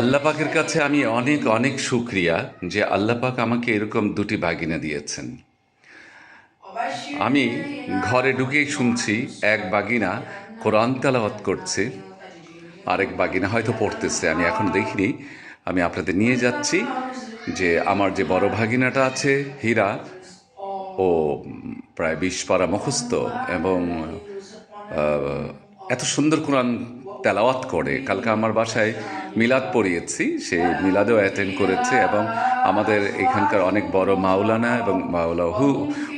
আল্লাহ পাকের কাছে আমি অনেক অনেক শুক্রিয়া যে আল্লাহ পাক আমাকে এরকম দুটি বাগিনা দিয়েছেন। আমি ঘরে ঢুকেই শুনছি এক বাগিনা কোরআন তেলাওয়াত করছে, আরেক বাগিনা হয়তো পড়তেছে। আমি এখন দেখিনি, আমি আপনাদের নিয়ে যাচ্ছি যে আমার যে বড় ভাগিনাটা আছে, হীরা, ও প্রায় বিশ পারা মুখস্থ এবং এত সুন্দর কোরআন তেলাওয়াত করে। কালকে আমার বাসায় মিলাদ পড়িয়েছি সে মিলাদেও অ্যাটেন্ড করেছে এবং আমাদের এখানকার অনেক বড় মাওলানা এবং মাওলা হু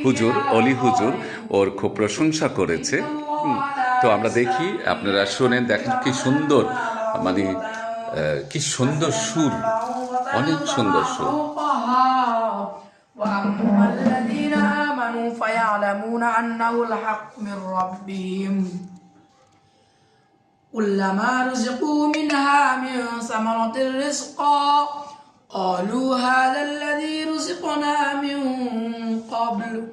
হুজুর অলি হুজুর ওর খুব প্রশংসা করেছে হুম, তো আমরা দেখি আপনারা শোনেন দেখেন কি সুন্দর মানে আহ, কি সুন্দর সুর অনেক সুন্দর সুর وأما الذين آمنوا فيعلمون أنه الحق من ربهم كلما رزقوا منها من ثمرة رزقا قالوا هذا الذي رزقنا من قبل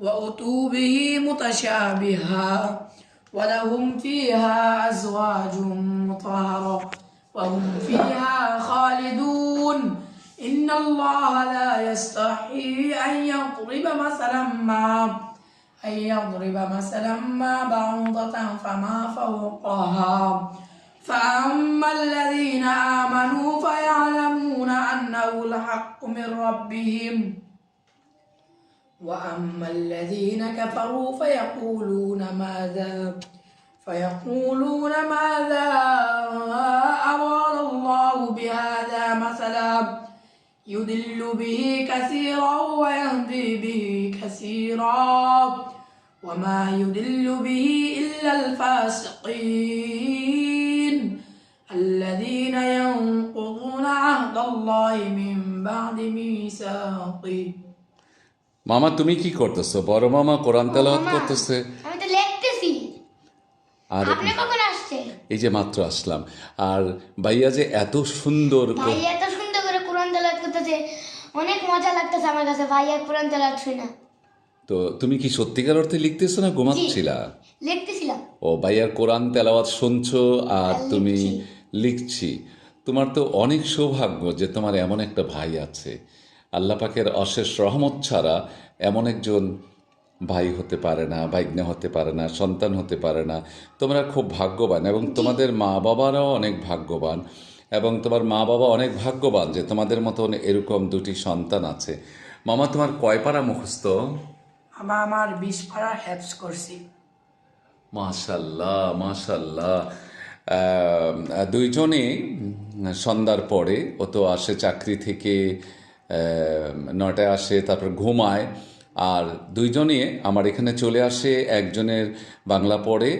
وأتوا به متشابها ولهم فيها أزواج مطهرة وهم فيها خالدون. إن الله لا يستحي أن يضرب مثلا ما أن يضرب مثلا ما بعوضة فما فوقها. فأما الذين آمنوا فيعلمون أنه الحق من ربهم. وأما الذين كفروا فيقولون ماذا؟ فيقولون ماذا أراد الله بهذا مثلا؟ يضل به كثيرا ويهدي به كثيرا وما يضل به إلا الفاسقين الذين ينقضون عهد الله من بعد ميثاقه মামা তুমি কি করতেছো বড় মামা কোরআন তেলাওয়াত মামা, করতেছে আমি তো লিখতেছি আর আপনি কখন আসছেন এই যে মাত্র আসলাম আর ভাইয়া যে এত সুন্দর কো- করতেছে অনেক মজা লাগতেছে আমার কাছে ভাইয়া কোরআন তেলাওয়াত শুনে তো তুমি কি সত্যিকার অর্থে লিখতেছো না ঘুমাচ্ছিলা লিখতেছিলাম। ও ভাইয়ার কোরআন তেলাওয়াত শুনছো আর আর তুমি লিখছি। লিখছি। তোমার তো অনেক সৌভাগ্য যে তোমার এমন একটা ভাই আছে। আল্লাহ পাকের অশেষ রহমত ছাড়া এমন একজন ভাই হতে পারে না ভাগ্নে হতে পারে না সন্তান হতে পারে না। তোমরা খুব ভাগ্যবান এবং তোমাদের মা বাবারাও অনেক ভাগ্যবান। এবং তোমার মা বাবা অনেক ভাগ্যবান যে তোমাদের মতন এরকম দুটি সন্তান আছে। মামা তোমার কয় পারা মুখস্থ? আমার আমার বিশ পাড়া হ্যাপস করছি। মাশাল্লাহ মাশাল্লাহ। দুইজনে সন্ধ্যার পরে ও তো আসে চাকরি থেকে নটায় আসে তারপর ঘুমায়। আর দুইজনে আমার এখানে চলে আসে একজনের বাংলা পড়ে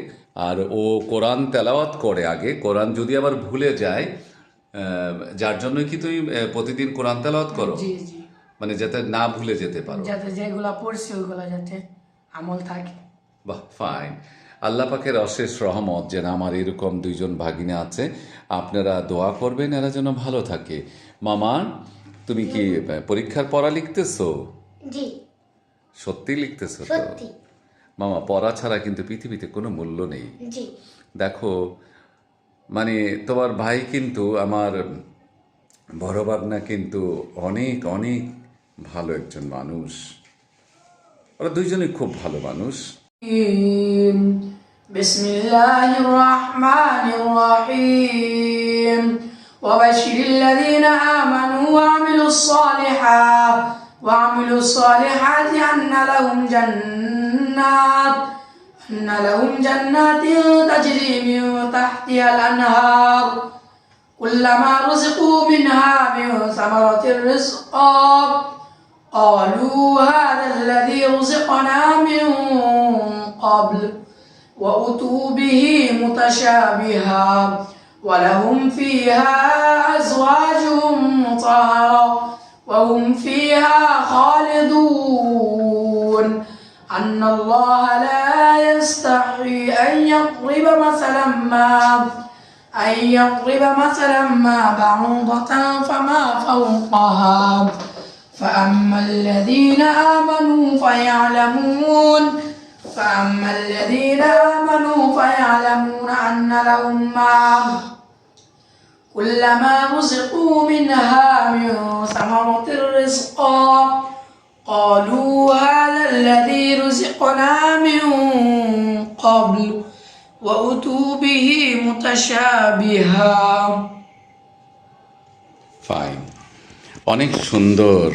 আর ও কোরআন তেলাওয়াত করে আগে। কোরআন যদি আবার ভুলে যায় যার জন্য কি তুমি প্রতিদিন কোরআন তেলাওয়াত করো? জি জি। মানে যাতে না ভুলে যেতে পারো। যাতে যেগুলা পড়ছি ওইগুলা যাতে আমল থাকে। বাহ ফাইন আল্লাহ পাকের অশেষ রহমত যেন আমার এরকম দুইজন ভাগিনা আছে। আপনারা দোয়া করবেন এরা যেন ভালো থাকে। মামা তুমি কি পরীক্ষার পড়া লিখতেছো? জি। সত্যি লিখতেছো তো? সত্যি। মামা পড়া ছাড়া কিন্তু পৃথিবীতে কোনো মূল্য নেই। জি। দেখো মানে তোমার ভাই কিন্তু আমার বড় বাগনা কিন্তু অনেক অনেক ভালো একজন মানুষ ওরা দুইজনই খুব ভালো মানুষ بسم الله الرحمن الرحيم وبشر الذين آمنوا وعملوا الصالحات وعملوا الصالحات أن لهم جنات أن لهم جنات تجري من تحتها الأنهار. كلما رزقوا منها من ثمرة رزقا قالوا هذا الذي رزقنا من قبل وأتوا به متشابها ولهم فيها أزواج مطهرة وهم فيها خالدون. أن الله ما أن يضرب مثلا ما بعوضة فما فوقها. فأما الذين آمنوا فيعلمون. فأما الذين آمنوا فيعلمون أن لهم ما. كلما رزقوا منها من ثمرة رزقا قالوا هذا الذي رزقنا من قبل. وأتوا به متشابها ফাইন অনেক সুন্দর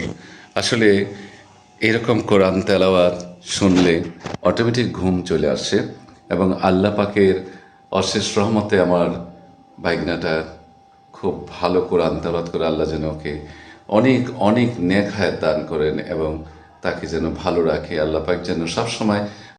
আসলে এরকম কোরআন তেলাওয়াত শুনলে অটোমেটিক ঘুম চলে আসে এবং আল্লাহ পাকের অশেষ রহমতে আমার বাইকনাটা খুব ভালো কোরআন তেলাওয়াত করে আল্লাহ যেন ওকে অনেক অনেক নেক হায়াত দান করেন এবং তাকে যেন ভালো রাখে আল্লাহ পাক যেন সবসময়